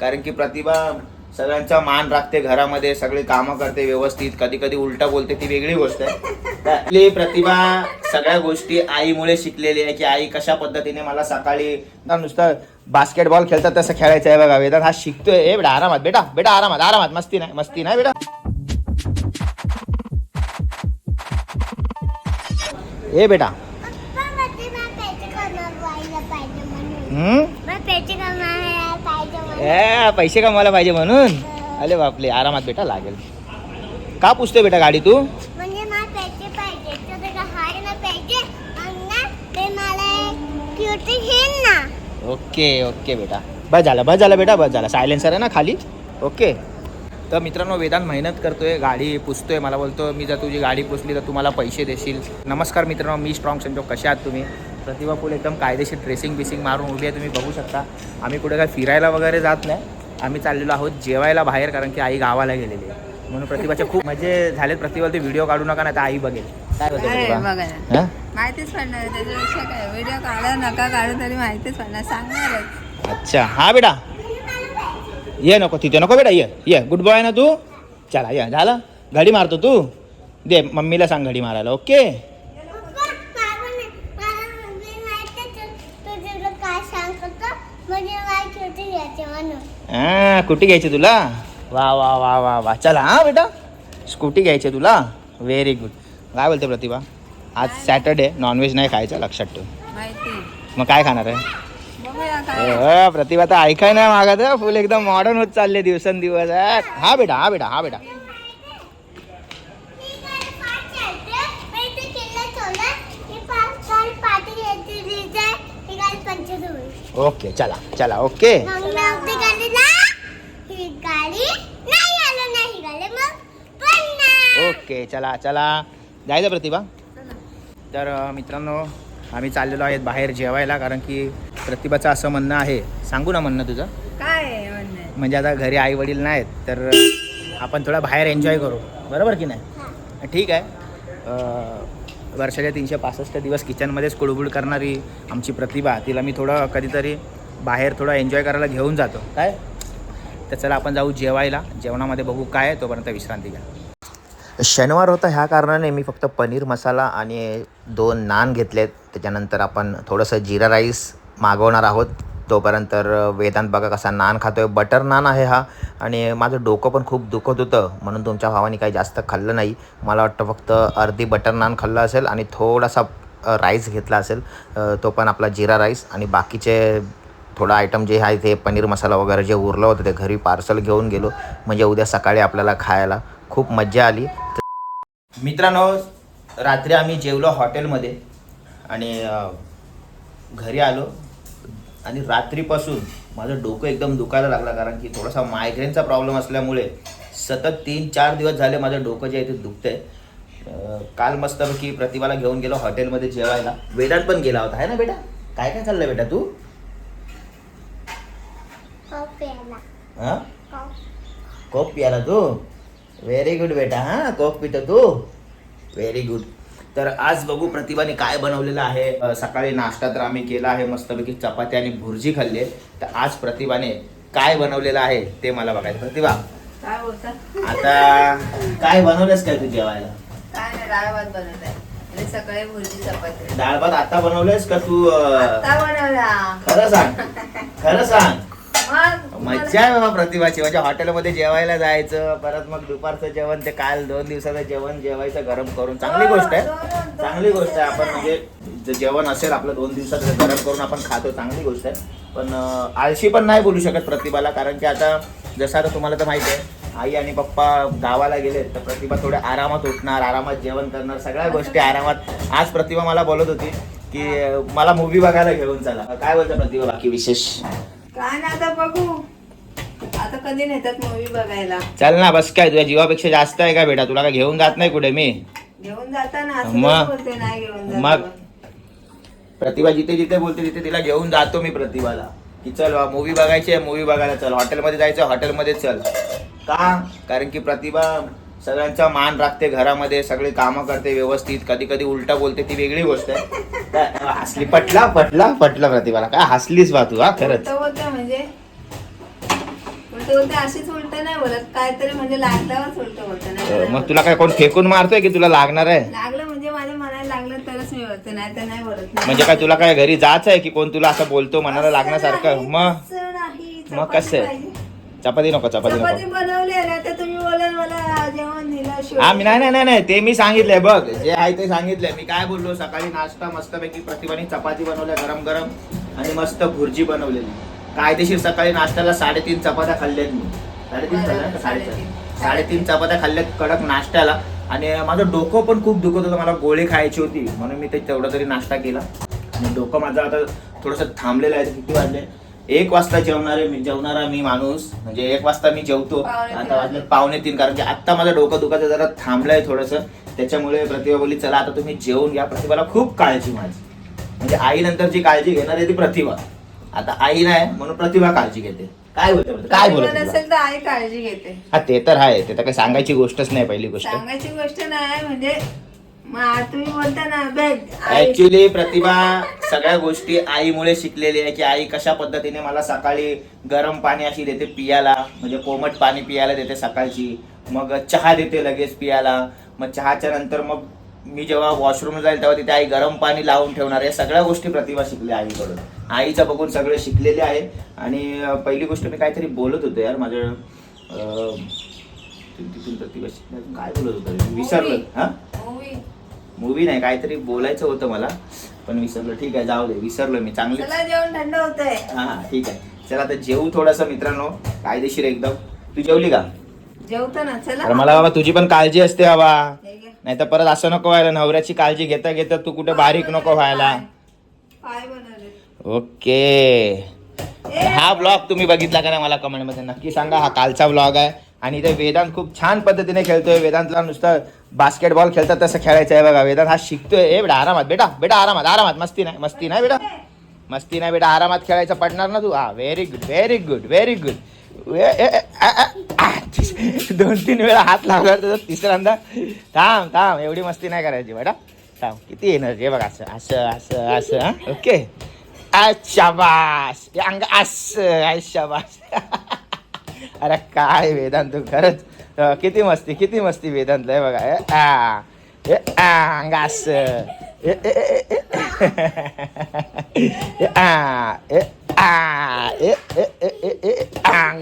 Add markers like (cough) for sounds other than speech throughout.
कारण की प्रतिभा सगळ्यांचा मान राखते घरामध्ये सगळी कामं करते व्यवस्थित. कधी कधी उलटा बोलते ती वेगळी गोष्ट आहे. आपली प्रतिभा सगळ्या गोष्टी आईमुळे शिकलेली आहे की आई कशा पद्धतीने मला सकाळी ना नुसतं बास्केटबॉल खेळतात तसं खेळायचं आहे बघा वेदांत हा शिकतोय. ए बेटा आरामात बेटा बेटा आरामात आरामात. मस्ती नाही मस्ती नाही बेटा. ए बेटा. हम्म मला पैसे कमवायला पाहिजे म्हणून ए, पैसे कमवायला पाहिजे म्हणून. अरे बापले आरामात बेटा लागेल. का पुसतोय बेटा गाडी तू? म्हणजे मला पैसे पाहिजे. तर ते हाय ना पाहिजे. आणि ना ते मला क्युटी घेईन ना. ओके ओके बेटा. बस झालं बस झालं बेटा बस झालं. सायलेन्सर आहे ना खाली? ओके. तर मित्रांनो वेदांत मेहनत करतोय गाडी पुसतोय. मला बोलतो मी जर तुझी गाडी पुसली तर तुम्हाला पैसे देशील. नमस्कार मित्रांनो मी स्ट्रॉंग संजोग. कसे आहात तुम्ही? प्रतिभा फुल एकदम कायदेशीर ड्रेसिंग बिसिंग मारून उभी आहे तुम्ही बघू शकता. आम्ही कुठे काय फिरायला वगैरे जात नाही. आम्ही चाललेलो आहोत जेवायला बाहेर कारण की आई गावाला गेलेली आहे. म्हणून प्रतिभाचे खूप मजे झालेत प्रतिभा ते व्हिडिओ काढू नका ना तर आई बघेल. काय बोलते अरे प्रतिभा? बघा ना. हां? माहितीच पडणार आहे, त्याच्यापेक्षा काय? व्हिडिओ काढा नका काढू तरी माहितीच पडणार. सांगणारच. अच्छा. हा बेटा. ये नको तिथे नको बेटा. ये ये. गुड बॉय ना तू? चला ये. झालं? घडी मारतो तू? दे मम्मीला सांग घडी मारायला. ओके पप्पा मला मला मी माहिती तुझं काय सांगतो म्हणजे मला क्युटी घ्यायचे म्हणून हा कुठे घ्यायची तुला? वा वा वा वा वा. चला हा बेटा. स्कूटी घ्यायची तुला. व्हेरी गुड काय बोलते प्रतिभा? आज सॅटर्डे नॉनव्हेज नाही खायचं लक्षात ठेव. मग काय खाणार आहे? प्रतिभा तर ऐकाय नाही मागत. फुल एकदम मॉडर्न होत चालले दिवसेंदिवस. हा बेटा हा बेटा हा बेटा मी काय पाच चालते मी ते किल्ला ठेवला की पाच काल पाठी घ्यायची रिजाय ही काल पंचवीस होईल ओके चला चला ओके मग नव्हती गाडीला ही गाडी नाही आलं नाही गाडी मग पन्नास ओके चला चला जायचं प्रतिभा? तर मित्रांनो आम्ही चाललेलो आहेत बाहेर जेवायला कारण की प्रतिभाचं असं म्हणणं आहे. सांगू ना म्हणणं तुझं? काय म्हणजे आता घरी आई वडील नाहीत तर आपण थोडा बाहेर एन्जॉय करू. बरोबर की नाही? ठीक आहे. वर्षाच्या तीनशे पासष्ट दिवस किचनमध्येच कुडबुड करणारी आमची प्रतिभा तिला मी थोडं कधीतरी बाहेर थोडं एन्जॉय करायला घेऊन जातो. काय? तर चला आपण जाऊ जेवायला. जेवणामध्ये बघू काय तोपर्यंत विश्रांती घ्या. शनिवार होता ह्या कारणाने मी फक्त पनीर मसाला आणि दोन नान घेतलेत. त्याच्यानंतर आपण थोडंसं जिरा राईस मागवणार आहोत. तोपर्यंत तर वेदांत बघा कसा नान खातोय. बटर नान आहे हा. आणि माझं डोकं पण खूप दुखत होतं. म्हणून तुमच्या भावाने काही जास्त खाल्लं नाही. मला वाटतं फक्त अर्धी बटर नान खाल्लं असेल आणि थोडासा राईस घेतला असेल. तो पण आपला जिरा राईस. आणि बाकीचे थोडं आयटम जे आहे ते पनीर मसाला वगैरे जे उरलं होतं ते घरी पार्सल घेऊन गेलो. म्हणजे उद्या सकाळी आपल्याला खायला खूप मज्जा आली. मित्रांनो रात्री आम्ही जेवलो हॉटेलमध्ये. आणि घरी आलो. आणि रात्रीपासून माझं डोकं एकदम दुखायला लागलं कारण की थोडासा मायग्रेनचा प्रॉब्लेम असल्यामुळे सतत तीन चार दिवस झाले माझं डोकं जे आहे ते दुखतंय. काल मस्तपैकी प्रतिभाला घेऊन गेलो हॉटेलमध्ये जेवायला. वेदांत पण गेला होता आहे ना बेटा? काय काय चाललंय बेटा तू? हां? कोक पियाला तू? व्हेरी गुड बेटा हां? कोक पितो तू? व्हेरी गुड तर आज बघू प्रतिभाने काय बनवलेलं आहे. सकाळी नाश्ता तर आम्ही केला आहे मस्तपैकी चपाती आणि भुर्जी खाल्ली. तर आज प्रतिभाने काय बनवलेलं आहे ते मला बघायचं. प्रतिभा काय बोलता? आता काय बनवलंस काय तू जेवायला? काय नाही डाळ भात बनवत आहे आणि सकाळी भुर्जी चपाती. डाळ भात आता बनवलंयस का तू अ, आता बनवला. खरं सांग खरं सांग. मग मज्जा आहे बाबा प्रतिभाची. म्हणजे हॉटेलमध्ये जेवायला जायचं परत मग दुपारचं जेवण ते काल दोन दिवसाचं जेवण जेवायचं गरम करून. चांगली गोष्ट आहे. चांगली गोष्ट आहे. आपण म्हणजे जे जेवण असेल आपलं दोन दिवसाचं गरम करून आपण खातो चांगली गोष्ट आहे. पण आळशी पण नाही बोलू शकत प्रतिभाला कारण की आता जसं आता तुम्हाला तर माहिती आहे आई आणि पप्पा गावाला गेले तर प्रतिभा थोड्या आरामात उठणार आरामात जेवण करणार सगळ्या गोष्टी आरामात. आज प्रतिभा मला बोलत होती की मला मूवी बघायला घेऊन चला. काय बोलतं प्रतिभा? बाकी विशेष? काय ना आता बघू. आता कधी नेतात मूवी बघायला? चल ना बस काय तुझ्या जीवापेक्षा जास्त आहे का बेटा? तुला काय घेऊन जात नाही कुठे मी? घेऊन जाताना असं मग? कसं बोलते नाही घेऊन जात मग? प्रतिभा जिथे जिथे बोलते तिथे तिला घेऊन जातो मी प्रतिभाला. की चल मूवी बघायची आहे मूवी बघायला चल. हॉटेलमध्ये जायचं हॉटेलमध्ये चल. का? कारण की प्रतिभा सगळ्यांचा मान राखते घरामध्ये सगळी कामं करते व्यवस्थित. कधी कधी उलटा बोलते ती वेगळी गोष्ट आहे. काय, (laughs) हसली पटला पटला पटला प्रतिभाला. काय हसलीस बा तू हा खरंच. बोलते म्हणजे ते बोलते अशीच उलट नाही बोलत काहीतरी म्हणजे लागल्यावरच उलट बोलत नाही अं, मग तुला काय कोण फेकून मारतोय की तुला लागणार आहे लागलं म्हणजे माझ्या मनाला लागलं तरच मी बोलते नाही तर नाही बोलत नाही. म्हणजे काय तुला काय घरी जायचं आहे की कोण तुला असं बोलतो मनाला लागण्यासारखं मग असं नाही. मग चपाती कसं आहे? पाहिजे. चपाती नको चपाती चपाती नको बनवली आहे ना तर तुम्ही बोलाल मला जेवण दिलं शिवाय. हा मी नाही नाही नाही नाही ते मी सांगितलंय बघ जे आहे ते सांगितलंय मी काय बोललो सकाळी नाश्ता मस्तपैकी प्रतिभाने चपाती बनवल्या गरम गरम आणि मस्त भुर्जी बनवलेली कायदेशीर सकाळी नाश्त्याला साडेतीन चपात्या खाल्ल्यात मी. साडेतीन खाल्ल्या का? साडेचार. साडेतीन. साडेतीन चपात्या खाल्ल्यात कडक नाश्त्याला. आणि माझं डोकं पण खूप दुखत होतं. मला गोळी खायची होती. म्हणून मी ते तेवढा तरी नाश्ता केला. आणि डोकं माझं आता थोडंसं थांबलेलं आहे. किती वाजले? एक वाजता जेवणारे मी जेवणारा मी माणूस. म्हणजे एक वाजता मी जेवतो. आता वाजले. पावणे तीन. कारण की आता माझं डोकं दुखायचं जरा थांबलंय थोडंसं. त्याच्यामुळे प्रतिभा बोलली चला आता तुम्ही जेवून घ्या. प्रतिभाला खूप काळजी माझी. म्हणजे आई नंतरची काळजी घेणार आहे ती प्रतिभा. आता आई नाही म्हणून प्रतिभा काळजी घेते. काय बोलते बोलते? काय बोलत असेल तर आई काळजी घेते. हा ते तर आहे ते तर काही सांगायची गोष्टच नाही पहिली गोष्ट. सांगायची गोष्ट नाही म्हणजे मग तुम्ही बोलता ना बघ आई- ऍक्च्युली प्रतिभा सगळ्या गोष्टी आईमुळे शिकलेली आहे की आई कशा पद्धतीने मला सकाळी गरम पाणी अशी देते पियाला म्हणजे कोमट पाणी पियाला देते सकाळची मग चहा देते लगेच पियाला मग चहाच्या नंतर मग मी जेव्हा वॉशरूम जाईल तेव्हा तिथे आई गरम पाणी लावून ठेवणार आहे. सगळ्या गोष्टी प्रतिभा शिकल्या आईकडून. आईचं बघून सगळे शिकलेले आहे. आणि पहिली गोष्ट मी काहीतरी बोलत होतो यार माझं अं, तिथून प्रतिभा शिकल्या काय बोलत होतो? विसरलं. हा. मूवी नाही काहीतरी बोलायचं होतं मला. पण विसरलं. ठीक आहे जाऊ दे. विसरलो मी. चांगले चला जेवण थंड होतंय. हा हा ठीक आहे. चला आता जेवू थोडस मित्रांनो. कायदेशीर एकदम. तू जेवली का? जेवतो ना. चला. अरे मला बाबा तुझी पण काळजी असते बाबा. हे. नाही तर परत असं नको व्हायला नवऱ्याची काळजी घेता घेता तू कुठे बारीक नको व्हायला. पाय बनवले ओके. हा ब्लॉग तुम्ही बघितला का नाही मला कमेंटमध्ये? नक्की सांगा हा कालचा ब्लॉग आहे. आणि इथे वेदांत खूप छान पद्धतीने खेळतोय. वेदांतला नुसतं बास्केटबॉल खेळतात तसं खेळायचं आहे बघा. वेदांत हा शिकतोय. ए बेटा आरामात बेटा बेटा आरामात आरामात. मस्ती नाही मस्ती नाही बेटा. मस्ती नाही बेटा आरामात खेळायचं पडणार ना तू? हा very good very good very good दोन तीन वेळा हात लावल्यावर त्याचा तिसऱ्यांदा थांब थांब एवढी मस्ती नाही करायची बेटा थांब किती एनर्जी बघ असं असं असं असं हा? ओके. शाबास. अंग असं आहे शाबास. (laughs) अरे काय वेदांत तू खरंच किती मस्ती किती मस्ती वेदांत आहे बघा. आ हे अंग असं. ए, ए, ए, ए, ए. आ ए आ ए ए ए ए ए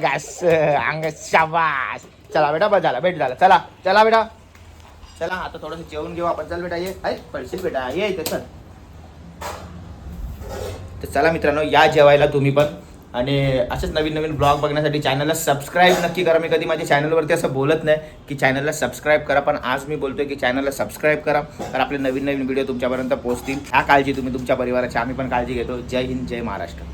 अंग अंगास शाबास. चला बेटा बस झाला भेट झाला. चला चला बेटा. चला आता थोडंसं जेवून घेऊ आपण. चल बेटा ये. आहे पडशील बेटा. ये इथे चल. तर चला मित्रांनो या जेवायला तुम्ही पण. आणि असेच नवीन नवीन ब्लॉग बघण्यासाठी चॅनलला सबस्क्राईब नक्की करा. मी कधी माझ्या चॅनलवरती असं बोलत नाही की चॅनलला सबस्क्राईब करा पण आज मी बोलतोय की चॅनलला सबस्क्राईब करा. तर आपले नवीन नवीन व्हिडिओ तुमच्यापर्यंत पोहोचतील. ह्या काळजी तुम्ही तुमच्या परिवाराची. आम्ही पण काळजी घेतो. जय हिंद जय महाराष्ट्र.